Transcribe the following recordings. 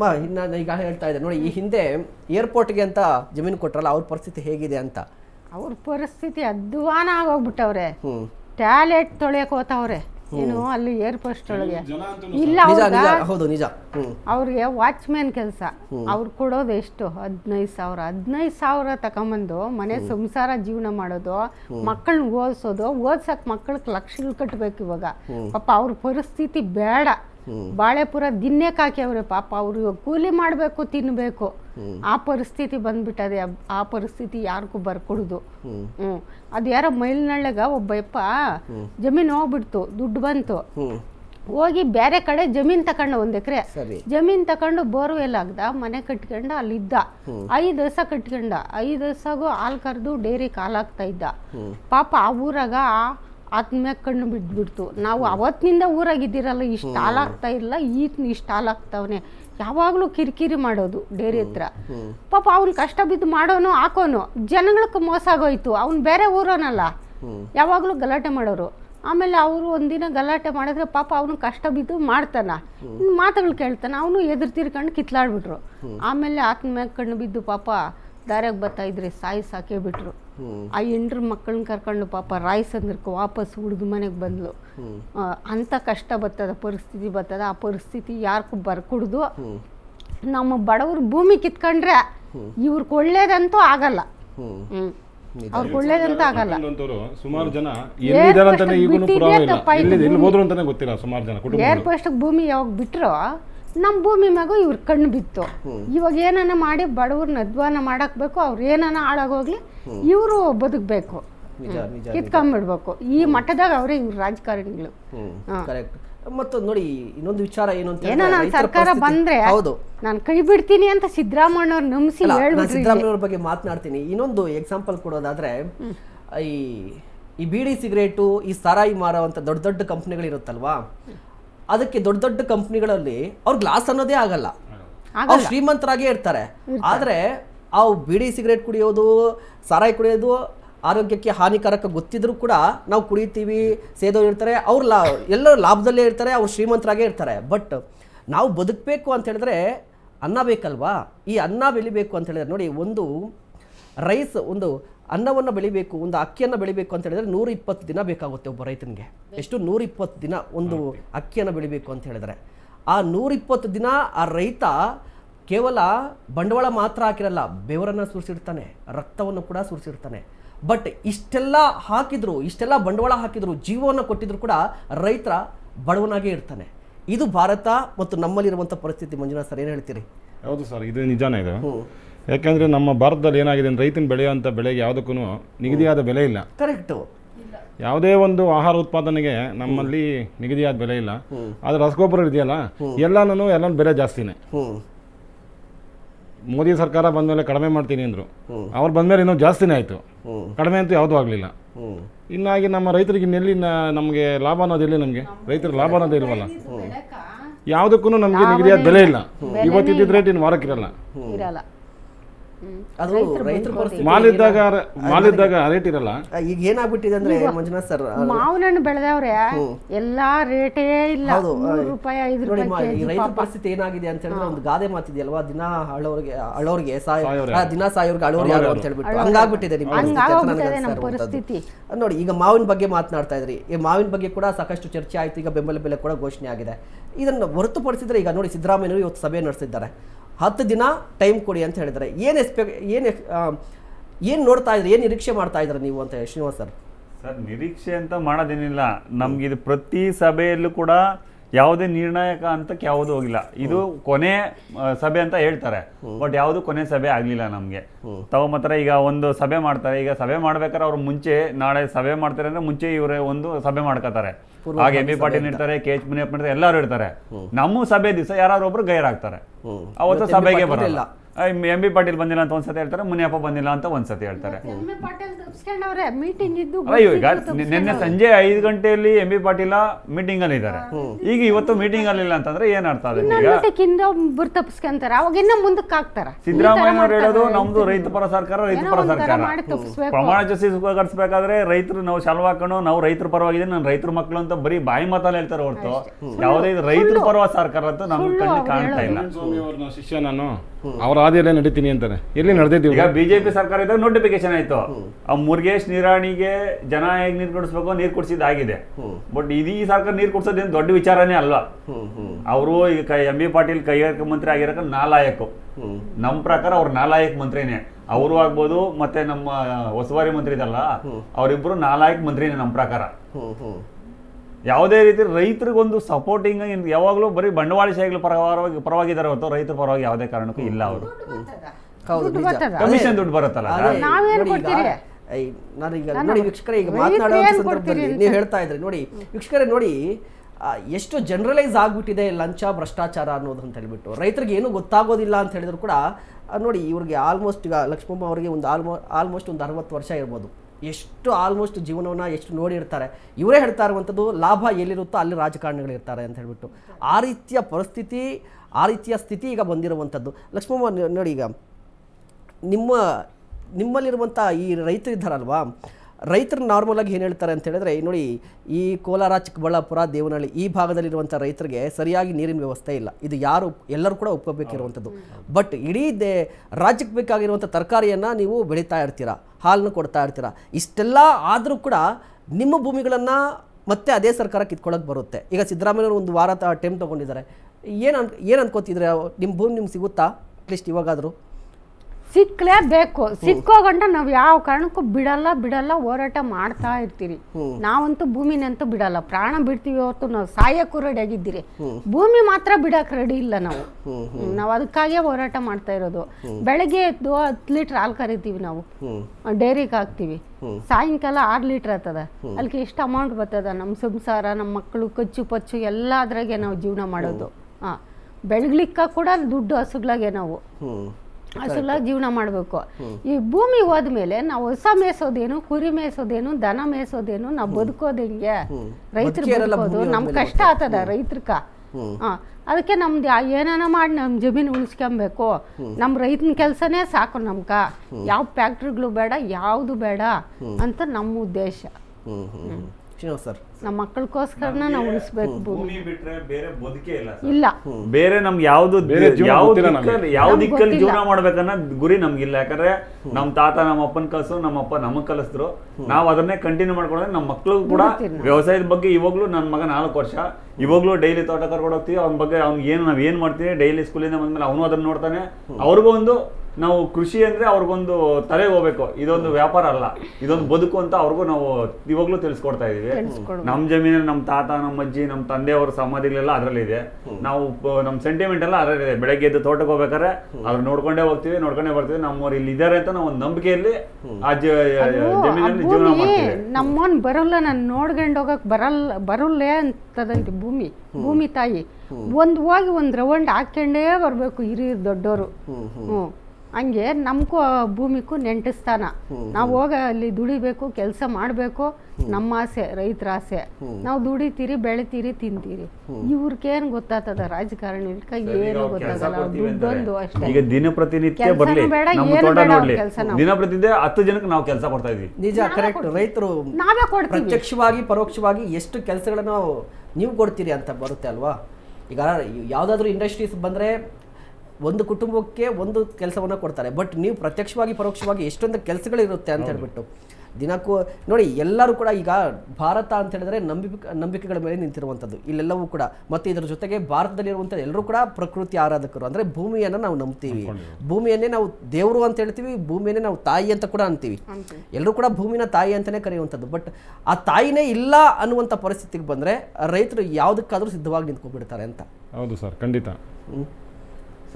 ಮ ಇನ್ನ ಈಗ ಹೇಳ್ತಾ ಇದ್ದೆ. ನೋಡಿ ಈ ಹಿಂದೆ ಏರ್ಪೋರ್ಟ್ಗೆ ಅಂತ ಜಮೀನು ಕೊಟ್ರಲ್ಲ ಅವ್ರ ಪರಿಸ್ಥಿತಿ ಹೇಗಿದೆ ಅಂತ? ಅವ್ರ ಪರಿಸ್ಥಿತಿ ಅಧ್ವಾನ ಆಗೋಗ್ಬಿಟ್ಟವ್ರೆ. ಟ್ಯಾಲೆಟ್ ತೊಳೆಯಕ್ಕೆ ಹೋತವ್ರೆ. ಏನು ಅಲ್ಲಿ ಏರ್ಪೋರ್ಟ್ ಒಳಗೆ. ಇಲ್ಲ ಹೌದು? ನಿಜ ಅವ್ರಿಗೆ ವಾಚ್ಮ್ಯಾನ್ ಕೆಲಸ. ಅವ್ರು ಕೊಡೋದು ಎಷ್ಟು? ಹದಿನೈದು ಸಾವಿರ. ಹದಿನೈದು ಸಾವಿರ ತಕೊಂಬಂದು ಮನೆ ಸಂಸಾರ ಜೀವನ ಮಾಡೋದು ಮಕ್ಕಳನ್ನ ಓದಿಸೋದು ಓದ್ಸಕ್ ಮಕ್ಕಳಿಗೆ ಲಕ್ಷಗಳು ಕಟ್ಟಬೇಕು ಇವಾಗ. ಪಾಪ ಅವ್ರ ಪರಿಸ್ಥಿತಿ ಬೇಡ. ಬಾಳೆಪುರ ದಿನ್ನೇಕ್ ಹಾಕ್ಯವ್ರೆ ಪಾಪ ಅವ್ರು ಕೂಲಿ ಮಾಡಬೇಕು ತಿನ್ನಬೇಕು ಆ ಪರಿಸ್ಥಿತಿ ಬಂದ್ಬಿಟ್ಟದೆ. ಆ- ಪರಿಸ್ಥಿತಿ ಯಾರಿಗೂ ಬರ್ಕೊಡುದು. ಹ್ಞೂ ಅದು ಯಾರೋ ಮೈಲ್ನಳ್ಳಗ ಒಬ್ಬ ಯಪ್ಪ ಜಮೀನು ಹೋಗ್ಬಿಡ್ತು ದುಡ್ಡು ಬಂತು. ಹೋಗಿ ಬೇರೆ ಕಡೆ ಜಮೀನ್ ತಕೊಂಡ ಒಂದ್ ಎಕರೆ. ಜಮೀನ್ ತಕೊಂಡು ಬೋರ್ವೆಲ್ ಆಗ್ದ ಮನೆ ಕಟ್ಕೊಂಡ ಅಲ್ಲಿದ್ದ. ಐದು ದಿವಸ ಕಟ್ಕೊಂಡ. ಐದು ದಿವಸಗೂ ಹಾಲು ಕರೆದು ಡೇರಿ ಕಾಲಾಗ್ತಾ ಹಾಕ್ತಾ ಇದ್ದ. ಪಾಪ ಆ ಊರಾಗ ಆತ್ಮ್ಯಾಗ ಕಣ್ಣು ಬಿದ್ದುಬಿಡ್ತು ನಾವು ಅವತ್ತಿನಿಂದ ಊರಾಗಿದ್ದೀರಲ್ಲ ಇಷ್ಟು ಹಾಲಾಗ್ತಾ ಇಲ್ಲ ಈ ಇಷ್ಟು ಹಾಲಾಗ್ತಾವನೆ ಯಾವಾಗಲೂ ಕಿರಿಕಿರಿ ಮಾಡೋದು ಡೇರಿ ಹತ್ರ. ಪಾಪ ಅವ್ನು ಕಷ್ಟ ಬಿದ್ದು ಮಾಡೋನು ಹಾಕೋನು. ಜನಗಳಿಗೆ ಮೋಸ ಆಗೋಯ್ತು. ಅವ್ನು ಬೇರೆ ಊರೋನಲ್ಲ ಯಾವಾಗಲೂ ಗಲಾಟೆ ಮಾಡೋರು. ಆಮೇಲೆ ಅವರು ಒಂದಿನ ಗಲಾಟೆ ಮಾಡಿದ್ರೆ ಪಾಪ ಅವನು ಕಷ್ಟ ಬಿದ್ದು ಮಾಡ್ತಾನ. ಇನ್ನು ಮಾತುಗಳು ಕೇಳ್ತಾನ. ಅವನು ಎದುರು ತಿರ್ಕೊಂಡು ಕಿತ್ಲಾಡ್ಬಿಟ್ರು. ಆಮೇಲೆ ಆತ್ಮ ಮ್ಯಾಗ ಕಣ್ಣು ಬಿದ್ದು ಪಾಪ ದಾರ್ಯಾಗ ಬರ್ತಾ ಇದ್ರೆ ಸಾಯಿ ಸಾಕೇ ಬಿಟ್ರು ಆ ಹೆಂಡ್ರ ಮಕ್ಕಳನ್ನ ಕರ್ಕೊಂಡು ಪಾಪ ರಾಯಸಂದ್ರಕ್ಕೆ ವಾಪಸ್ ಹುಡುಗ ಮನೆಗೆ ಬಂದ್ಲು. ಅಂತ ಅಂಥ ಕಷ್ಟ ಬರ್ತದ ಪರಿಸ್ಥಿತಿ ಬರ್ತದ ಆ ಪರಿಸ್ಥಿತಿ ಯಾರಿಗೂ ಬರ್ಕೊಡ್ದು. ನಮ್ಮ ಬಡವ್ರ ಭೂಮಿ ಕಿತ್ಕೊಂಡ್ರೆ ಇವ್ರಿಗೆ ಒಳ್ಳೇದಂತೂ ಆಗಲ್ಲ. ಹ್ಮ್. ಅವ್ರಿಗೆ ಒಳ್ಳೇದಂತೂ ಆಗಲ್ಲ. ಸುಮಾರು ಜನ ಎಲ್ಲಿದ್ದಾರೆ ಅಂತಾನೆ ಈಗೂ ಬಿಟ್ಟಿದ್ಯಾ ಪುರಾವೆ ಇಲ್ಲ. ತಪ್ಪಾಯ್ತು ಎಲ್ಲಿ ಎಲ್ಲಿ ಹೋದ್ರು ಅಂತಾನೆ ಗೊತ್ತಿಲ್ಲ ಸುಮಾರು ಜನ ಕುಟುಂಬ ಏರ್ ಪೋಸ್ಟಿಗೆ ಭೂಮಿ ಯಾವಾಗ ಬಿಟ್ರೋ ನಮ್ಮ ಭೂಮಿ ಮ್ಯಾಗೂ ಇವ್ರ ಕಣ್ಣು ಬಿತ್ತು. ಇವಾಗ ಏನನ ಮಾಡಿ ಬಡವ್ರನ್ನ ಅಧ್ವಾನ ಮಾಡಾಕ್ಬೇಕು ಅವ್ರು ಏನಾನ ಹಾಳಾಗೋಗ್ಲಿ ಇವರು ಬದುಕಬೇಕು. ಕಿತ್ಕೊಂಡ್ಬಿಡ್ಬೇಕು ಈ ಮಟ್ಟದಾಗ ಅವರೇ ಇವ್ರ ರಾಜಕಾರಣಿಗಳು. ಮತ್ತು ನೋಡಿ ಇನ್ನೊಂದು ವಿಚಾರ ಏನು ಅಂತ ಏನೋ ನಾನು ಸರ್ಕಾರ ಬಂದ್ರೆ ಹೌದು. ನಾನು ಕೈ ಬಿಡ್ತೀನಿ ಅಂತ ಸಿದ್ದರಾಮಯ್ಯ ನಂಬಿಸಿ ಹೇಳ್ಬಿಟ್ರಿ. ಬಗ್ಗೆ ಮಾತನಾಡ್ತೀನಿ. ಇನ್ನೊಂದು ಎಕ್ಸಾಂಪಲ್ ಕೊಡೋದಾದ್ರೆ ಈ ಈ ಬೀಡಿ ಸಿಗರೇಟು ಈ ಸಾರಾಯಿ ಮಾರುವಂತ ದೊಡ್ಡ ದೊಡ್ಡ ಕಂಪ್ನಿಗಳಿರುತ್ತಲ್ವಾ ಅದಕ್ಕೆ ದೊಡ್ಡ ದೊಡ್ಡ ಕಂಪ್ನಿಗಳಲ್ಲಿ ಅವ್ರು ಗ್ಲಾಸ್ ಅನ್ನೋದೇ ಆಗಲ್ಲ. ಅವ್ರು ಶ್ರೀಮಂತರಾಗೇ ಇರ್ತಾರೆ. ಆದರೆ ಆ ಬಿಡಿ ಸಿಗರೇಟ್ ಕುಡಿಯೋದು ಸಾರಾಯಿ ಕುಡಿಯೋದು ಆರೋಗ್ಯಕ್ಕೆ ಹಾನಿಕಾರಕ ಗೊತ್ತಿದ್ರು ಕೂಡ ನಾವು ಕುಡಿತೀವಿ ಸೇದೋರು ಇರ್ತಾರೆ. ಅವ್ರು ಲಾ ಎಲ್ಲರೂ ಲಾಭದಲ್ಲೇ ಇರ್ತಾರೆ ಅವ್ರು ಶ್ರೀಮಂತರಾಗೇ ಇರ್ತಾರೆ. ಬಟ್ ನಾವು ಬದುಕಬೇಕು ಅಂತ ಹೇಳಿದ್ರೆ ಅನ್ನ ಬೇಕಲ್ವಾ? ಈ ಅನ್ನ ಬೆಳಿಬೇಕು ಅಂತ ಹೇಳಿದ್ರೆ ನೋಡಿ ಒಂದು ರೈಸ್ ಒಂದು ಅನ್ನವನ್ನು ಬೆಳಿಬೇಕು ಒಂದು ಅಕ್ಕಿಯನ್ನು ಬೆಳಿಬೇಕು ಅಂತ ಹೇಳಿದ್ರೆ ನೂರ ಇಪ್ಪತ್ತು ದಿನ ಬೇಕಾಗುತ್ತೆ ಒಬ್ಬ ರೈತನಿಗೆ. ಎಷ್ಟು? ನೂರ ಇಪ್ಪತ್ತು ದಿನ ಒಂದು ಅಕ್ಕಿಯನ್ನು ಬೆಳಿಬೇಕು ಅಂತ ಹೇಳಿದರೆ. ಆ ನೂರ ಇಪ್ಪತ್ತು ದಿನ ಆ ರೈತ ಕೇವಲ ಬಂಡವಾಳ ಮಾತ್ರ ಹಾಕಿರಲ್ಲ ಬೆವರನ್ನು ಸುರಿಸಿರ್ತಾನೆ ರಕ್ತವನ್ನು ಕೂಡ ಸುರಿಸಿರ್ತಾನೆ ಬಟ್ ಇಷ್ಟೆಲ್ಲ ಹಾಕಿದ್ರು ಇಷ್ಟೆಲ್ಲ ಬಂಡವಾಳ ಹಾಕಿದ್ರು ಜೀವವನ್ನು ಕೊಟ್ಟಿದ್ರು ಕೂಡ ರೈತ ಬಡವನಾಗೇ ಇರ್ತಾನೆ. ಇದು ಭಾರತ ಮತ್ತು ನಮ್ಮಲ್ಲಿರುವಂಥ ಪರಿಸ್ಥಿತಿ ಮಂಜುನಾಥ್ ಸರ್ ಏನು ಹೇಳ್ತೀರಿ? ಹೌದು ಸರ್ ಇದು ನಿಜಾನೇ ಇದು. ಯಾಕಂದ್ರೆ ನಮ್ಮ ಭಾರತದಲ್ಲಿ ಏನಾಗಿದೆ ಅಂದ್ರೆ ರೈತನ ಬೆಳೆಯುವಂಥ ಬೆಳೆಗೆ ಯಾವುದಕ್ಕೂ ನಿಗದಿಯಾದ ಬೆಲೆ ಇಲ್ಲ. ಕರೆಕ್ಟು ಯಾವುದೇ ಒಂದು ಆಹಾರ ಉತ್ಪಾದನೆಗೆ ನಮ್ಮಲ್ಲಿ ನಿಗದಿಯಾದ ಬೆಲೆ ಇಲ್ಲ. ಆದ್ರೆ ರಸಗೊಬ್ಬರ ಇದೆಯಲ್ಲ ಎಲ್ಲನೂ ಎಲ್ಲ ಬೆಲೆ ಜಾಸ್ತಿನೇ. ಮೋದಿ ಸರ್ಕಾರ ಬಂದ ಮೇಲೆ ಕಡಿಮೆ ಮಾಡ್ತೀನಿ ಅಂದರು. ಅವ್ರು ಬಂದಮೇಲೆ ಇನ್ನೂ ಜಾಸ್ತಿನೇ ಆಯಿತು. ಕಡಿಮೆ ಅಂತೂ ಯಾವುದೂ ಆಗಲಿಲ್ಲ. ಇನ್ನಾಗಿ ನಮ್ಮ ರೈತರಿಗೆ ಇನ್ನೆಲ್ಲಿ ನ- ನಮಗೆ ಲಾಭ ಅನ್ನೋದಿಲ್ಲ ನಮಗೆ? ರೈತರ ಲಾಭ ಅನ್ನೋದೇ ಇಲ್ವಲ್ಲ? ಯಾವುದಕ್ಕೂ ನಮಗೆ ನಿಗದಿಯಾದ ಬೆಲೆ ಇಲ್ಲ. ಇವತ್ತಿದ್ದ ರೇಟ್ ಇನ್ನು ವಾರಕ್ಕಿರಲ್ಲ. ಅದು ರೈತರ ಮಾಲಿದ್ದಾಗ ಮಾಲಿದ್ದಾಗ ರೇಟ್ ಇರಲ್ಲ ಈಗ ಏನಾಗ್ಬಿಟ್ಟಿದೆ ಅಂದ್ರೆ ಮಂಜುನಾಥ್ ಸರ್ ಮಾವಿನ ಹಣ್ಣು ಬೆಳೆದವ್ರೆ ಎಲ್ಲಾ ರೇಟೇ ಇಲ್ಲ. ರೂಪಾಯಿ ಐದು ರೂಪಾಯಿ ರೈತರ ಪರಿಸ್ಥಿತಿ ಏನಾಗಿದೆ ಅಂತ ಹೇಳಿದ್ರೆ ಒಂದು ಗಾದೆ ಮಾತಿದೆಯಲ್ವಾ? ದಿನ ಅಳೋರ್ಗೆ ಅಳೋರ್ಗೆ ಸಾಯ. ದಿನ ಸಾಯೋರ್ಗೆ ಅಳೋರ್ ಯಾರು ಅಂತ ಹೇಳ್ಬಿಟ್ಟು. ಹಂಗಾಗ್ಬಿಟ್ಟಿದೆ ನಿಮ್ಮ ಪರಿಸ್ಥಿತಿ ನೋಡಿ ಈಗ ಮಾವಿನ ಬಗ್ಗೆ ಮಾತನಾಡ್ತಾ ಇದ್ರಿ. ಈ ಮಾವಿನ ಬಗ್ಗೆ ಕೂಡ ಸಾಕಷ್ಟು ಚರ್ಚೆ ಆಯ್ತು. ಈಗ ಬೆಂಬಲ ಬೆಲೆ ಕೂಡ ಘೋಷಣೆ ಆಗಿದೆ. ಇದನ್ನು ಹೊರತುಪಡಿಸಿದ್ರೆ ಈಗ ನೋಡಿ ಸಿದ್ದರಾಮಯ್ಯ ಇವತ್ತು ಸಭೆ ನಡೆಸಿದ್ದಾರೆ. ಹತ್ತು ದಿನ ಟೈಮ್ ಕೊಡಿ ಅಂತ ಹೇಳಿದ್ದಾರೆ. ಏನು ಎಕ್ಸ್ಪೆಕ್ಟ್ ಏನು ಏನು ನೋಡ್ತಾ ಇದ್ರಿ? ಏನು ನಿರೀಕ್ಷೆ ಮಾಡ್ತಾ ಇದ್ದಾರೆ ನೀವು ಅಂತ ಶ್ರೀನಿವಾಸ್ ಸರ್? ಸರ್, ನಿರೀಕ್ಷೆ ಅಂತ ಮಾಡೋದೇನಿಲ್ಲ. ನಮ್ಗೆ ಇದು ಪ್ರತಿ ಸಭೆಯಲ್ಲೂ ಕೂಡ ಯಾವುದೇ ನಿರ್ಣಾಯಕ ಹಂತಕ್ಕೆ ಯಾವುದು ಹೋಗಿಲ್ಲ. ಇದು ಕೊನೆ ಆ, ಸಭೆ ಅಂತ ಹೇಳ್ತಾರೆ. ಬಟ್ ಯಾವುದು ಕೊನೆ ಸಭೆ ಆಗ್ಲಿಲ್ಲ ನಮ್ಗೆ. ಮಾತ್ರ ಈಗ ಒಂದು ಸಭೆ ಮಾಡ್ತಾರೆ. ಈಗ ಸಭೆ ಮಾಡ್ಬೇಕಾದ್ರೆ ಅವ್ರು ಮುಂಚೆ ನಾಳೆ ಸಭೆ ಮಾಡ್ತಾರೆ ಅಂದ್ರೆ ಮುಂಚೆ ಇವರೇ ಒಂದು ಸಭೆ ಮಾಡ್ಕೋತಾರೆ. ಆಗ ಎಂ ಬಿ ಪಾಟೀಲ್ ಇರ್ತಾರೆ ಕೆ ಎಚ್ ಮುನಿಯಪ್ಪ ಇರ್ತಾರೆ ಎಲ್ಲರೂ ಇರ್ತಾರೆ. ನಮ್ಮ ಸಭೆ ದಿವಸ ಯಾರು ಒಬ್ರು ಗೈರಾಗ್ತಾರೆ. ಹ್ಮ್. ಅವತ್ತು ಸಭೆಗೆ ಬರಲ್ಲ. ಎಂ ಬಿ ಪಾಟೀಲ್ ಬಂದಿಲ್ಲ ಅಂತ ಒಂದ್ಸತಿ ಹೇಳ್ತಾರೆ ಮುನಿಯಪ್ಪ ಬಂದಿಲ್ಲ ಅಂತ ಒಂದ್ಸತಿ ಹೇಳ್ತಾರೆ. ಮೀಟಿಂಗ್ ಇದ್ದು ಅಲ್ಲ ಈಗ ನಿನ್ನೆ ಸಂಜೆ ಐದು ಗಂಟೆಯಲ್ಲಿ ಎಂ ಬಿ ಪಾಟೀಲ ಮೀಟಿಂಗ್ ಅಲ್ಲಿ ಇದ್ದಾರೆ. ಈಗ ಇವತ್ತು ಮೀಟಿಂಗ್ ಅಲ್ಲಿ ಇಲ್ಲ ಅಂತಂದ್ರೆ ಏನ್ ಅರ್ಥ ಆಗುತ್ತೆ ತಪ್ಸ್ಕೊಂತಾರ ಅವಾಗ ಇನ್ನ ಮುಂದಕ್ಕೆ ಹಾಕ್ತಾರ ಸಿದ್ದರಾಮಯ್ಯ ಅವ್ರು ಹೇಳೋದು ನಮ್ದು ರೈತ ಪರ ಸರ್ಕಾರ ರೈತ ಪರ ಸರ್ಕಾರ. ಪ್ರಮಾಣ ಜೊತೆ ಸ್ವೀಕರಿಸಬೇಕಾದ್ರೆ ರೈತರು ನಾವು ಶಾಲ್ವ ಹಾಕೊಂಡು ನಾವು ರೈತರ ಪರವಾಗಿದೆ ನಾನು ರೈತರ ಮಕ್ಕಳು ಅಂತ ಬರೀ ಬಾಯಿ ಮಾತಲ್ಲಿ ಹೇಳ್ತಾರೆ ಹೊರತು. ಯಾವುದೇ ರೈತರು ಪರವಾದ ಸರ್ಕಾರ ಅಂತ ನಮ್ಗೆ ಕಣ್ಣು ಕಾಣ್ತಾ ಇಲ್ಲ. ಸ್ವಾಮಿ ನಾನು. ಅವ್ರ ಹಾದಿಯಲ್ಲೇ ನಡೀತೀನಿ ಅಂತಾರೆ ಎಲ್ಲಿ ನಡೆದಿದ್ದೀವಿ? ಈಗ ಬಿಜೆಪಿ ಸರ್ಕಾರ ಇದ್ದಾಗ ನೋಟಿಫಿಕೇಶನ್ ಆಯ್ತು. ಆ ಮುರುಗೇಶ್ ನಿರಾಣಿಗೆ ಜನ ಹೇಗೆ ನೀರು ಕುಡಿಸ್ಬೇಕು ನೀರ್ ಕುಡಿಸಿದ್ದಾಗಿದೆ ಬಟ್ ಇದೀ ಸರ್ಕಾರ ನೀರು ಕುಡ್ಸೋದೇನು ದೊಡ್ಡ ವಿಚಾರನೇ ಅಲ್ವಾ? ಅವರು ಈಗ ಎಂ ಬಿ ಪಾಟೀಲ್ ಕೈಗಾರಿಕಾ ಮಂತ್ರಿ ಆಗಿರೋಕೆ ನಾಲಾಯಕು. ನಮ್ಮ ಪ್ರಕಾರ ಅವ್ರ ನಾಲಾಯಕ್ ಮಂತ್ರಿನೇ. ಅವರು ಆಗ್ಬೋದು ಮತ್ತೆ ನಮ್ಮ ಹೊಸವಾರಿ ಮಂತ್ರಿ ಇದಲ್ಲ ಅವರಿಬ್ರು ನಾಲಾಯಕ್ ಮಂತ್ರಿನೇ ನಮ್ಮ ಪ್ರಕಾರ. ಯಾವುದೇ ರೀತಿ ರೈತರಿಗೊಂದು ಸಪೋರ್ಟಿಂಗ್ ಯಾವಾಗಲೂ ಬರೀ ಬಂಡವಾಳಶಾಹಿಗಳ ಪರವಾಗಿ ಪರವಾಗಿದ್ದಾರೆ ಹೊರತು ರೈತರ ಪರವಾಗಿ ಯಾವುದೇ ಕಾರಣಕ್ಕೂ ಇಲ್ಲ ಅವರು. ಹೌದು ದುಡ್ಡು ನಿಜ. ಕಮಿಷನ್ ದುಡ್ಡು ಬರುತ್ತಲ್ಲ ನೋಡಿ? ನಾನೀಗ ವೀಕ್ಷಕರೇ ಈಗ ಮಾತನಾಡೋ ಸಂದರ್ಭದಲ್ಲಿ ನೀವು ಹೇಳ್ತಾ ಇದ್ರಿ ನೋಡಿ ವೀಕ್ಷಕರೇ ನೋಡಿ ಆ, ಎಷ್ಟು ಜನರಲೈಸ್ ಆಗ್ಬಿಟ್ಟಿದೆ ಲಂಚ ಭ್ರಷ್ಟಾಚಾರ ಅನ್ನೋದು ಅಂತ ಹೇಳ್ಬಿಟ್ಟು. ರೈತರಿಗೆ ಏನು ಗೊತ್ತಾಗೋದಿಲ್ಲ ಅಂತ ಹೇಳಿದ್ರು ಕೂಡ ನೋಡಿ ಇವ್ರಿಗೆ ಆಲ್ಮೋಸ್ಟ್ ಈಗ ಲಕ್ಷ್ಮಮ್ಮ ಅವರಿಗೆ ಒಂದು ಆಲ್ಮೋ ಆಲ್ಮೋಸ್ಟ್ ಒಂದು ಅರವತ್ತು ವರ್ಷ ಇರ್ಬೋದು. ಎಷ್ಟು ಆಲ್ಮೋಸ್ಟ್ ಜೀವನವನ್ನ ಎಷ್ಟು ನೋಡಿರ್ತಾರೆ. ಇವರೇ ಹೇಳ್ತಾ ಇರುವಂಥದ್ದು ಲಾಭ ಎಲ್ಲಿರುತ್ತೋ ಅಲ್ಲಿ ರಾಜಕಾರಣಿಗಳಿರ್ತಾರೆ ಅಂತ ಹೇಳ್ಬಿಟ್ಟು. ಆ ರೀತಿಯ ಪರಿಸ್ಥಿತಿ, ಆ ರೀತಿಯ ಸ್ಥಿತಿ ಈಗ ಬಂದಿರುವಂಥದ್ದು ಲಕ್ಷ್ಮಮ್ಮ ನೋಡಿ ಈಗ ನಿಮ್ಮ ನಿಮ್ಮಲ್ಲಿರುವಂಥ ಈ ರೈತರು ಇದ್ದಾರಲ್ವಾ ರೈತರು ನಾರ್ಮಲ್ ಆಗಿ ಏನು ಹೇಳ್ತಾರೆ ಅಂತ ಹೇಳಿದ್ರೆ ನೋಡಿ ಈ ಕೋಲಾರ ಚಿಕ್ಕಬಳ್ಳಾಪುರ ದೇವನಹಳ್ಳಿ ಈ ಭಾಗದಲ್ಲಿರುವಂಥ ರೈತರಿಗೆ ಸರಿಯಾಗಿ ನೀರಿನ ವ್ಯವಸ್ಥೆ ಇಲ್ಲ. ಇದು ಯಾರು ಎಲ್ಲರೂ ಕೂಡ ಒಪ್ಪಬೇಕಿರುವಂಥದ್ದು ಬಟ್ ಇಡೀ ದೇ ರಾಜ್ಯಕ್ಕೆ ಬೇಕಾಗಿರುವಂಥ ತರಕಾರಿಯನ್ನು ನೀವು ಬೆಳೀತಾ ಇರ್ತೀರಾ ಹಾಲನ್ನು ಕೊಡ್ತಾ ಇರ್ತೀರಾ ಇಷ್ಟೆಲ್ಲ ಆದರೂ ಕೂಡ ನಿಮ್ಮ ಭೂಮಿಗಳನ್ನು ಮತ್ತೆ ಅದೇ ಸರ್ಕಾರ ಕಿತ್ಕೊಳ್ಳೋಕೆ ಬರುತ್ತೆ. ಈಗ ಸಿದ್ದರಾಮಯ್ಯವರು ಒಂದು ವಾರ ಟೈಮ್ ತೊಗೊಂಡಿದ್ದಾರೆ. ಏನು ಅನ್ ಏನು ಅನ್ಕೋತಿದ್ರೆ ನಿಮ್ಮ ಭೂಮಿ ನಿಮ್ಗೆ ಸಿಗುತ್ತಾ? ಅಟ್ಲೀಸ್ಟ್ ಇವಾಗಾದರೂ. ಸಿಕ್ಲೇಬೇಕು ಸಿಕ್ಕೋಗಂಟ ನಾವು ಯಾವ ಕಾರಣಕ್ಕೂ ಬಿಡಲ್ಲ ಬಿಡಲ್ಲ ಹೋರಾಟ ಮಾಡ್ತಾ ಇರ್ತೀರಿ. ನಾವಂತೂ ಭೂಮಿನಂತೂ ಬಿಡಲ್ಲ. ಪ್ರಾಣ ಬಿಡ್ತೀವಿ ಹೊರತು ನಾವು ಸಾಯಕ್ಕೂ ರೆಡಿ ಆಗಿದ್ದೀರಿ. ಭೂಮಿ ಮಾತ್ರ ಬಿಡಕ್ ರೆಡಿ ಇಲ್ಲ ನಾವು. ನಾವು ಅದಕ್ಕಾಗೇ ಹೋರಾಟ ಮಾಡ್ತಾ ಇರೋದು. ಬೆಳಗ್ಗೆ ಎದ್ದು ಹತ್ತು ಲೀಟರ್ ಹಾಲು ಕರಿತೀವಿ ನಾವು. ಡೈರಿಗೆ ಹಾಕ್ತೀವಿ. ಸಾಯಂಕಾಲ ಆರು ಲೀಟ್ರ್ ಆಗ್ತದ ಅಲ್ಲಿಗೆ ಎಷ್ಟು ಅಮೌಂಟ್ ಬರ್ತದ? ನಮ್ಮ ಸಂಸಾರ ನಮ್ಮ ಮಕ್ಕಳು ಕಚ್ಚು ಪಚ್ಚು ಎಲ್ಲ ಅದ್ರಾಗೆ ನಾವು ಜೀವನ ಮಾಡೋದು. ಹಾ ಬೆಳಗ್ಲಿಕ್ಕ ಕೂಡ ದುಡ್ಡು ಹಸುಗ್ಲಾಗೆ ನಾವು. ಹಸುಲಾಗಿ ಜೀವನ ಮಾಡಬೇಕು. ಈ ಭೂಮಿ ಹೋದ್ಮೇಲೆ ನಾವು ಹೊಸ ಮೇಯಿಸೋದೇನು ಕುರಿ ಮೇಯಿಸೋದೇನು ದನ ಮೇಯಿಸೋದೇನು ನಾವು ಬದುಕೋದು ಹೆಂಗೆ? ರೈತರು ಬದುಕೋದು ನಮ್ ಕಷ್ಟ ಆತದ ರೈತರ್ಕ. ಹಾ ಅದಕ್ಕೆ ನಮ್ದು ಏನೇನ ಮಾಡಿ ನಮ್ಮ ಜಮೀನು ಉಳಿಸ್ಕೊಬೇಕು. ನಮ್ಮ ರೈತನ ಕೆಲಸನೇ ಸಾಕು ನಮ್ಕ. ಯಾವ ಫ್ಯಾಕ್ಟ್ರಿಗಳು ಬೇಡ ಯಾವುದು ಬೇಡ ಅಂತ ನಮ್ಮ ಉದ್ದೇಶ. ಹ್ಞೂ ಸರ್. ನಮ್ಮ ಮಕ್ಕಳಿಗೋಸ್ಕರನ ನಾವು ಉಳಿಸ್ಬೇಕು ಭೂಮಿ. ಭೂಮಿ ಬಿಟ್ರೆ ಬೇರೆ ಬದುಕೇ ಇಲ್ಲ ಸರ್. ಇಲ್ಲ. ಬೇರೆ ನಮ್ಗೆ ಯಾವ್ದು ಬೇರೆ ಜೀವನ ಯಾವ ಗೊತ್ತಿಲ್ಲ ದಿಕ್ಕಲ್ಲಿ ಯಾವ ದಿಕ್ಕಲ್ಲಿ. ಜೀವನ ಮಾಡ್ಬೇಕನ್ನೋ ಗುರಿ ನಮ್ಗಿಲ್ಲ ಯಾಕಂದ್ರೆ ನಮ್ ತಾತ ನಮ್ಮ ಅಪ್ಪನ ಕಲಸು ನಮ್ಮ ಅಪ್ಪ ನಮಗ್ ಕಲಿಸಿದ್ರು. ನಾವ್ ಅದನ್ನೇ ಕಂಟಿನ್ಯೂ ಮಾಡ್ಕೊಂಡ್ರೆ ನಮ್ಮ ಮಕ್ಳು ಕೂಡ ವ್ಯವಸಾಯದ ಬಗ್ಗೆ ಇವಾಗ್ಲೂ ನನ್ನ ಮಗ ನಾಲ್ಕು ವರ್ಷ. ಇವಾಗ್ಲೂ ಡೈಲಿ ತೋಟ ಕರ್ಕೊಂಡು ಹೋಗ್ತೀವಿ. ಅವ್ನ ಬಗ್ಗೆ ಅವ್ನ್ ಏನು ನಾವ್ ಏನ್ ಮಾಡ್ತೀವಿ ಡೈಲಿ ಸ್ಕೂಲಿಂದ ಬಂದ್ಮೇಲೆ ಅವನು ಅದನ್ನ ನೋಡ್ತಾನೆ. ಅವ್ರಿಗೂ ಒಂದು ನಾವು ಕೃಷಿ ಅಂದ್ರೆ ಅವ್ರಿಗೊಂದು ತಲೆಗೆ ಹೋಗ್ಬೇಕು. ಇದೊಂದು ವ್ಯಾಪಾರ ಅಲ್ಲ. ಇದೊಂದು ಬದುಕು ಅಂತ ಅವ್ರಿಗೂ ನಾವು ಇವಾಗ್ಲೂ ತಿಳಿಸ್ಕೊಡ್ತಾ ಇದೀವಿ. ನಮ್ ಜಮೀನಲ್ಲಿ ನಮ್ಮ ತಾತ ನಮ್ಮ ಅಜ್ಜಿ ನಮ್ಮ ತಂದೆಯವ್ರ ಸಮಾಧಿಗಳೆಲ್ಲ ಅದರಲ್ಲಿ ಇದೆ. ನಾವು ನಮ್ಮ ನಮ್ ಸೆಂಟಿಮೆಂಟ್ ಎಲ್ಲ ಅದರಲ್ಲಿದೆ ಬೆಳಗ್ಗೆ ಎದ್ದು ತೋಟಕ್ಕೆ ಹೋಗ್ಬೇಕಾದ್ರೆ ಅದ್ರ ನೋಡ್ಕೊಂಡೇ ಹೋಗ್ತೀವಿ ನೋಡ್ಕೊಂಡೇ ಬರ್ತೀವಿ. ನಮ್ಮವ್ರು ಇಲ್ಲಿ ಇದ್ದಾರೆ ಅಂತ ನಾವು ಒಂದು ನಂಬಿಕೆಯಲ್ಲಿ ಆ ಜಮೀನಲ್ಲಿ ಜೀವನ ಮಾಡ್ತೀವಿ. ನಮ್ಮನ್ ಬರಲ್ಲ ನಾನು ನೋಡ್ಕೊಂಡು ಹೋಗಕ್ ಬರಲ್ಲ ಬರಲ್ಲೇ ಅಂತದಂತೆ ಭೂಮಿ ಭೂಮಿ ತಾಯಿ. ಒಂದ್ ಹೋಗಿ ಒಂದ್ ರೌಂಡ್ ಹಾಕ್ಕೊಂಡೇ ಬರಬೇಕು ಹಿರಿಯರು ದೊಡ್ಡವರು ಹ್ಞೂ ಹಂಗೆ ನಮಗೂ ಭೂಮಿಗೂ ನೆಂಟಿಸ್ತಾನ ನಾವು ಹೋಗ ಅಲ್ಲಿ ದುಡಿಬೇಕು ಕೆಲಸ ಮಾಡಬೇಕು ನಮ್ಮ ಆಸೆ ರೈತರ ಆಸೆ. ನಾವು ದುಡಿತೀರಿ ಬೆಳಿತೀರಿ ತಿಂತೀರಿ. ಇವ್ರಿಗೇನು ಗೊತ್ತಾಗ್ತದ ರಾಜಕಾರಣಿ? ಏನು ಗೊತ್ತಾಗಲ್ಲ ದುಡ್ಡೊಂದು ಅಷ್ಟೇ. ಈಗ ದಿನಪ್ರತಿನಿತ್ಯ ಬರ್ಲಿ ಬೇಡ, ಏನು ಬೇಡ ಕೆಲ್ಸ ದಿನಪ್ರತಿನಿತ್ಯ ಹತ್ತು ಜನಕ್ಕೆ ನಾವು ಕೆಲಸ ಕೊಡ್ತಾ ಇದೀವಿ. ನಿಜ ಕರೆಕ್ಟ್ ರೈತರು ನಾವೇ ಕೊಡ್ತೀವಿ. ಪ್ರತ್ಯಕ್ಷವಾಗಿ ಪರೋಕ್ಷವಾಗಿ ಎಷ್ಟು ಕೆಲಸಗಳನ್ನು ನೀವು ಕೊಡ್ತೀರಿ ಅಂತ ಬರುತ್ತೆ ಅಲ್ವಾ? ಈಗ ಯಾವ್ದಾದ್ರು ಇಂಡಸ್ಟ್ರೀಸ್ ಬಂದರೆ ಒಂದು ಕುಟುಂಬಕ್ಕೆ ಒಂದು ಕೆಲಸವನ್ನು ಕೊಡ್ತಾರೆ. ಬಟ್ ನೀವು ಪ್ರತ್ಯಕ್ಷವಾಗಿ ಪರೋಕ್ಷವಾಗಿ ಎಷ್ಟೊಂದು ಕೆಲಸಗಳಿರುತ್ತೆ ಅಂತ ಹೇಳ್ಬಿಟ್ಟು. ದಿನಕ್ಕೂ ನೋಡಿ ಎಲ್ಲರೂ ಕೂಡ ಈಗ ಭಾರತ ಅಂತ ಹೇಳಿದ್ರೆ ನಂಬಿಕೆ ನಂಬಿಕೆಗಳ ಮೇಲೆ ನಿಂತಿರುವಂಥದ್ದು. ಇಲ್ಲೆಲ್ಲವೂ ಕೂಡ. ಮತ್ತು ಇದರ ಜೊತೆಗೆ ಭಾರತದಲ್ಲಿರುವಂಥ ಎಲ್ಲರೂ ಕೂಡ ಪ್ರಕೃತಿ ಆರಾಧಕರು. ಅಂದರೆ ಭೂಮಿಯನ್ನು ನಾವು ನಂಬ್ತೀವಿ. ಭೂಮಿಯನ್ನೇ ನಾವು ದೇವರು ಅಂತ ಹೇಳ್ತೀವಿ ಭೂಮಿಯನ್ನೇ ನಾವು ತಾಯಿ ಅಂತ ಕೂಡ ಅಂತೀವಿ. ಎಲ್ಲರೂ ಕೂಡ ಭೂಮಿನ ತಾಯಿ ಅಂತಲೇ ಕರೆಯುವಂಥದ್ದು. ಬಟ್ ಆ ತಾಯಿನೇ ಇಲ್ಲ ಅನ್ನುವಂಥ ಪರಿಸ್ಥಿತಿಗೆ ಬಂದರೆ ರೈತರು ಯಾವುದಕ್ಕಾದರೂ ಸಿದ್ಧವಾಗಿ ನಿಂತ್ಕೊಂಡ್ಬಿಡ್ತಾರೆ ಅಂತ. ಹೌದು ಸರ್ ಖಂಡಿತ. ಹ್ಮ್.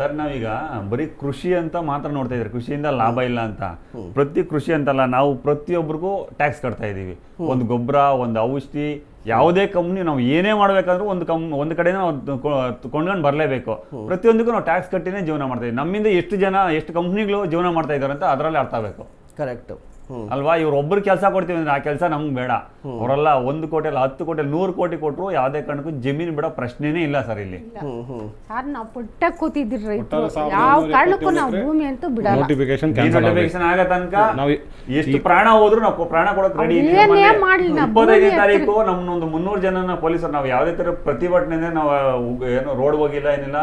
ಸರ್ ನಾವೀಗ ಬರೀ ಕೃಷಿ ಅಂತ ಮಾತ್ರ ನೋಡ್ತಾ ಇದ್ರೆ ಕೃಷಿಯಿಂದ ಲಾಭ ಇಲ್ಲ ಅಂತ. ಪ್ರತಿ ಕೃಷಿ ಅಂತಲ್ಲ ನಾವು ಪ್ರತಿಯೊಬ್ಬರಿಗೂ ಟ್ಯಾಕ್ಸ್ ಕಟ್ತಾ ಇದೀವಿ ಒಂದು ಗೊಬ್ಬರ ಒಂದು ಔಷಧಿ ಯಾವುದೇ ಕಂಪ್ನಿ ನಾವು ಏನೇ ಮಾಡ್ಬೇಕಂದ್ರೂ ಒಂದು ಕಮ್ ಒಂದು ಕಡೆ ನಾವು ಕೊಂಡ್ಕೊಂಡು ಬರಲೇಬೇಕು. ಪ್ರತಿಯೊಂದಕ್ಕೂ ನಾವು ಟ್ಯಾಕ್ಸ್ ಕಟ್ಟಿನೇ ಜೀವನ ಮಾಡ್ತಾ ಇದ್ದೀವಿ. ನಮ್ಮಿಂದ ಎಷ್ಟು ಜನ ಎಷ್ಟು ಕಂಪ್ನಿಗಳು ಜೀವನ ಮಾಡ್ತಾ ಇದ್ದಾರೆ ಅಂತ ಅದರಲ್ಲಿ ಅರ್ಥ ಆಗಬೇಕು. ಕರೆಕ್ಟ್ ಅಲ್ವಾ? ಇವ್ರು ಒಬ್ರು ಕೆಲಸ ಕೊಡ್ತೀವಿ ಅಂದ್ರೆ ಆ ಕೆಲಸ ನಮ್ಗೆ ಬೇಡ. ಅವರೆಲ್ಲ ಒಂದು ಕೋಟಿ ಅಲ್ಲ ಹತ್ತು ಕೋಟಿ ನೂರು ಕೋಟಿ ಕೊಟ್ಟರು ಯಾವುದೇ ಕಾರಣಕ್ಕೂ ಜಮೀನು ಬಿಡೋ ಪ್ರಶ್ನೆನೇ ಇಲ್ಲ ಸರ್ ಇಲ್ಲಿ. ಸರ್ ನಾವು ಪುಟ್ಟ ಕೂತಿದ್ರಿ ರೈತರು. ಯಾವ ಕಾರಣಕ್ಕೂ ನಾವು ಭೂಮಿ ಅಂತೂ ಬಿಡಲ್ಲ. ನೋಟಿಫಿಕೇಶನ್ ಕ್ಯಾನ್ಸಲ್ ನೋಟಿಫಿಕೇಶನ್ ಆಗೋ ತನಕ ನಾವು ಎಷ್ಟು ಪ್ರಾಣ ಹೋದ್ರು ನಾವು ಪ್ರಾಣ ಕೊಡಕ್ಕೆ ರೆಡಿ ಏನೇ ಮಾಡ್ಲಿ ನಾವು ಇಪ್ಪತ್ತೈದನೇ ತಾರೀಕು ನಮ್ಮೊಂದು ಮುನ್ನೂರು ಜನನ ಪೊಲೀಸರು ನಾವು ಯಾವುದೇ ತರ ಪ್ರತಿಭಟನೆ ನಾವು ಏನು ರೋಡ್ ಹೋಗಿಲ್ಲ ಏನಿಲ್ಲ.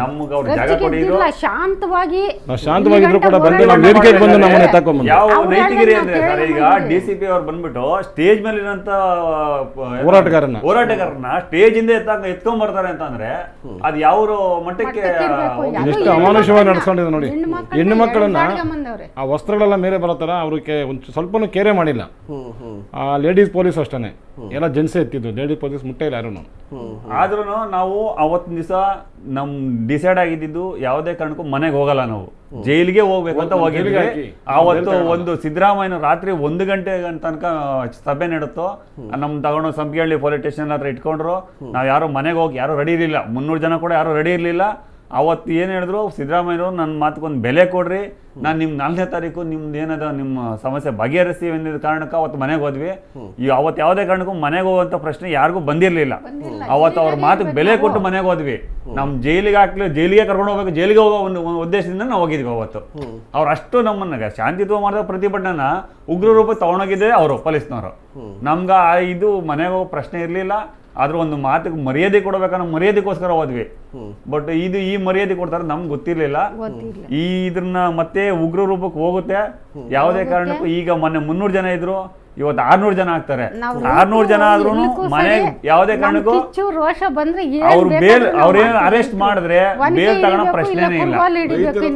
ನಮ್ಗೆ ಅವ್ರು ಜಾಗ ಕೊಡಿ ಶಾಂತವಾಗಿ ನಾವು ಶಾಂತವಾಗಿದ್ರು ಕೂಡ ಬಂದು ನಾವು ವೇದಿಕೆಗೆ ಬಂದು ನಮ್ಮನ್ನ ನಮ್ಮನೆ ತಗೊಂಬಂದು ಯಾವ ಅವ್ರು ಅಂದ್ರೆ ಸರ್ ಈಗ ಡಿ ಸಿ ಪಿ ಅವ್ರು ಬಂದ್ಬಿಟ್ಟು ಸ್ಟೇಜ್ ಮೇಲೆ ಇರೋಂತ ಹೋರಾಟಗಾರನ ಹೋರಾಟಗಾರನ್ನ. ಸ್ಟೇಜ್ ಇಂದ ಎತ್ತಂಗ ಎತ್ಕೊಂಡ್ ಬರ್ತಾರೆ ಅಂತ ಅಂದ್ರೆ ಅದ್ ಯಾವ ಮಟ್ಟಕ್ಕೆ ಎಷ್ಟು ಹೆಣ್ಣು ಅಮಾನುಷವಾಗಿ ಮಕ್ಕಳನ್ನ- ನೋಡಿ. ಹೆಣ್ಣು ಮಕ್ಕಳನ್ನ. ಆ ವಸ್ತ್ರಗಳೆಲ್ಲ ಮೇಲೆ ಬರತ್ತಾರ ಅವ್ರಿಗೆ ಒಂದು ಸ್ವಲ್ಪನೂ ಕೇರೆ ಮಾಡಿಲ್ಲ. ಆ ಲೇಡೀಸ್ ಪೊಲೀಸ್ ಅಷ್ಟೇ ಎಲ್ಲ ಜೆಂಟ್ಸೇ ಎತ್ತಿದ್ದು ಲೇಡೀಸ್ ಪೊಲೀಸ್ ಮುಟ್ಟೇ ಇಲ್ಲ ಯಾರು ಆದ್ರೂ ನಾವು ಅವತ್ತಿನ ದಿವಸ ನಮ್ ಡಿಸೈಡ್ ಆಗಿದ್ದು ಯಾವುದೇ ಕಾರಣಕ್ಕೂ ಮನೆಗೆ ಹೋಗಲ್ಲ ನಾವು. ಜೈಲಿಗೆ ಹೋಗ್ಬೇಕು ಅಂತ ಹೋಗಿದ್ವಿ. ಆವತ್ತು ಒಂದು ಸಿದ್ದರಾಮಯ್ಯ ರಾತ್ರಿ ಒಂದು ಗಂಟೆ ತನಕ ಸಭೆ ನಡುತ್ತೋ ನಮ್ ತಗೊಂಡು ಸಂಪಿಗಳ್ಳಿ ಪೊಲೀಸ್ ಸ್ಟೇಷನ್ ಹತ್ರ ಇಟ್ಕೊಂಡ್ರು. ನಾವ್ ಯಾರು ಮನೆಗೆ ಹೋಗಿ ಯಾರು ರೆಡಿ ಇರಲಿಲ್ಲ. ಮುನ್ನೂರು ಜನ ಕೂಡ ಯಾರು ರೆಡಿ ಇರಲಿಲ್ಲ. ಅವತ್ತು ಏನು ಹೇಳಿದ್ರು ಸಿದ್ದರಾಮಯ್ಯರು ನನ್ನ ಮಾತಕ್ಕೊಂದು ಬೆಲೆ ಕೊಡ್ರಿ ನಾನು ನಿಮ್ಮ ನಾಲ್ಕನೇ ತಾರೀಕು ನಿಮ್ದು ಏನದ ನಿಮ್ಮ ಸಮಸ್ಯೆ ಬಗೆಹರಿಸಿ ಅನ್ನೋದು ಕಾರಣಕ್ಕೆ ಅವತ್ತು ಮನೆಗೆ ಹೋದ್ವಿ. ಈ ಅವತ್ತು ಯಾವುದೇ ಕಾರಣಕ್ಕೂ ಮನೆಗೆ ಹೋಗುವಂಥ ಪ್ರಶ್ನೆ ಯಾರಿಗೂ ಬಂದಿರಲಿಲ್ಲ. ಅವತ್ತು ಅವ್ರ ಮಾತಿಗೆ ಬೆಲೆ ಕೊಟ್ಟು ಮನೆಗೆ ಹೋದ್ವಿ. ನಮ್ಮ ಜೈಲಿಗೆ ಹಾಕ್ಲಿ ಜೈಲಿಗೆ ಕರ್ಕೊಂಡು ಹೋಗ್ಬೇಕು ಜೈಲಿಗೆ ಹೋಗೋ ಒಂದು ಉದ್ದೇಶದಿಂದ ನಾವು ಹೋಗಿದ್ವಿ ಅವತ್ತು. ಅವ್ರು ಅಷ್ಟು ನಮ್ಮನ್ನ ಶಾಂತಿತ್ವ ಮಾಡಿದ ಪ್ರತಿಭಟನೆನ ಉಗ್ರ ರೂಪ ತಗೊಂಡೋಗಿದ್ದೆ ಅವರು ಪೊಲೀಸ್ನವರು. ನಮ್ಗೆ ಆ ಇದು ಮನೆಗೆ ಹೋಗೋ ಪ್ರಶ್ನೆ ಇರಲಿಲ್ಲ. ಆದ್ರೂ ಒಂದು ಮಾತಿಗೆ ಮರ್ಯಾದೆ ಕೊಡಬೇಕನ್ನ ಮರ್ಯಾದೆಗೋಸ್ಕರ ಹೋದ್ವಿ. ಬಟ್ ಇದು ಈ ಮರ್ಯಾದೆ ಕೊಡ್ತಾರೆ ನಮ್ಗೆ ಗೊತ್ತಿರ್ಲಿಲ್ಲ. ಈ ಇದನ್ನ ಮತ್ತೆ ಉಗ್ರ ರೂಪಕ್ಕೆ ಹೋಗುತ್ತೆ ಯಾವುದೇ ಕಾರಣಕ್ಕೂ ಈಗ ಮೊನ್ನೆ ಮುನ್ನೂರು ಜನ ಇದ್ರು. ಇವತ್ತು ಆರ್ನೂರು ಜನ ಆಗ್ತಾರೆ. ಆರ್ನೂರ್ ಜನ ಆದ್ರೂ ಮನೆ ಯಾವುದೇ ಕಾರಣಕ್ಕೂ ಕಿಚ್ಚು ರೋಷ ಬಂದ್ರೆ ಏನ್ ಅವ್ರು ಬೇಲ್ ಅವ್ರೇನು ಅರೆಸ್ಟ್ ಮಾಡಿದ್ರೆ ಬೇಲ್ ಹಿಡಿಬೇಕು, ಪ್ರಶ್ನೆನೇ ಇಲ್ಲ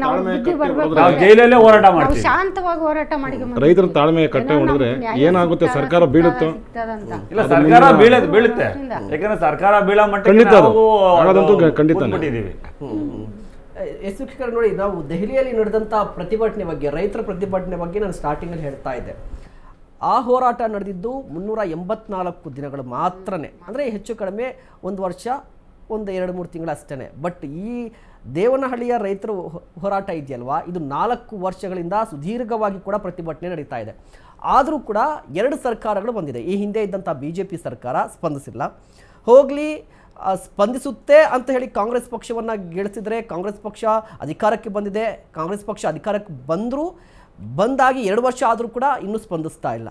ನಾವು ಜೈಲಲ್ಲೇ ಹೋರಾಟ ಮಾಡ್ತೀವಿ. ಶಾಂತವಾಗಿ ಹೋರಾಟ ಮಾಡಿ ರೈತರ ತಾಳ್ಮೆ ಕಟ್ಟೆ ಹೊಡೆದ್ರೆ ಏನಾಗುತ್ತೆ? ಸರ್ಕಾರ ಬೀಳುತ್ತೋ? ಇಲ್ಲ ಸರ್ಕಾರ ಬೀಳದ್ ಬೀಳುತ್ತೆ. ಯಾಕಂದ್ರೆ ಸರ್ಕಾರ ಬೀಳೋ ಮಟ್ಟ ಖಂಡಿತ. ನಾವು ಆಗೋದಂತೂ ಖಂಡಿತನೇ. ಕೂತ್ಬಿಟ್ಟಿದೀವಿ. ಎಸ್ ವೀಕ್ಷಕರು ನೋಡಿ ನಾವು ದೆಹಲಿಯಲ್ಲಿ ನಡೆದಂತಹ ಪ್ರತಿಭಟನೆ ಬಗ್ಗೆ ರೈತರ ಪ್ರತಿಭಟನೆ ಬಗ್ಗೆ ನಾನು ಸ್ಟಾರ್ಟಿಂಗಲ್ಲಿ ಹೇಳ್ತಾ ಇದ್ದೆ. ಆ ಹೋರಾಟ ನಡೆದಿದ್ದು ಮುನ್ನೂರ ಎಂಬತ್ನಾಲ್ಕು ದಿನಗಳು ಮಾತ್ರನೇ. ಅಂದರೆ ಹೆಚ್ಚು ಕಡಿಮೆ ಒಂದು ವರ್ಷ, ಒಂದು ಎರಡು ಮೂರು ತಿಂಗಳು ಅಷ್ಟೇ ಬಟ್ ಈ ದೇವನಹಳ್ಳಿಯ ರೈತರ ಹೋರಾಟ ಇದೆಯಲ್ವಾ? ಇದು ನಾಲ್ಕು ವರ್ಷಗಳಿಂದ ಸುದೀರ್ಘವಾಗಿ ಕೂಡ ಪ್ರತಿಭಟನೆ ನಡೀತಾ ಇದೆ. ಆದರೂ ಕೂಡ ಎರಡು ಸರ್ಕಾರಗಳು ಬಂದಿದೆ. ಈ ಹಿಂದೆ ಇದ್ದಂಥ ಬಿ ಜೆ ಪಿ ಸರ್ಕಾರ ಸ್ಪಂದಿಸಿಲ್ಲ. ಹೋಗಲಿ ಸ್ಪಂದಿಸುತ್ತೆ ಅಂತ ಹೇಳಿ ಕಾಂಗ್ರೆಸ್ ಪಕ್ಷವನ್ನು ಗೆಳಿಸಿದರೆ ಕಾಂಗ್ರೆಸ್ ಪಕ್ಷ ಅಧಿಕಾರಕ್ಕೆ ಬಂದಿದೆ. ಕಾಂಗ್ರೆಸ್ ಪಕ್ಷ ಅಧಿಕಾರಕ್ಕೆ ಬಂದರೂ ಬಂದಾಗಿ ಎರಡು ವರ್ಷ ಆದರೂ ಕೂಡ ಇನ್ನೂ ಸ್ಪಂದಿಸ್ತಾ ಇಲ್ಲ.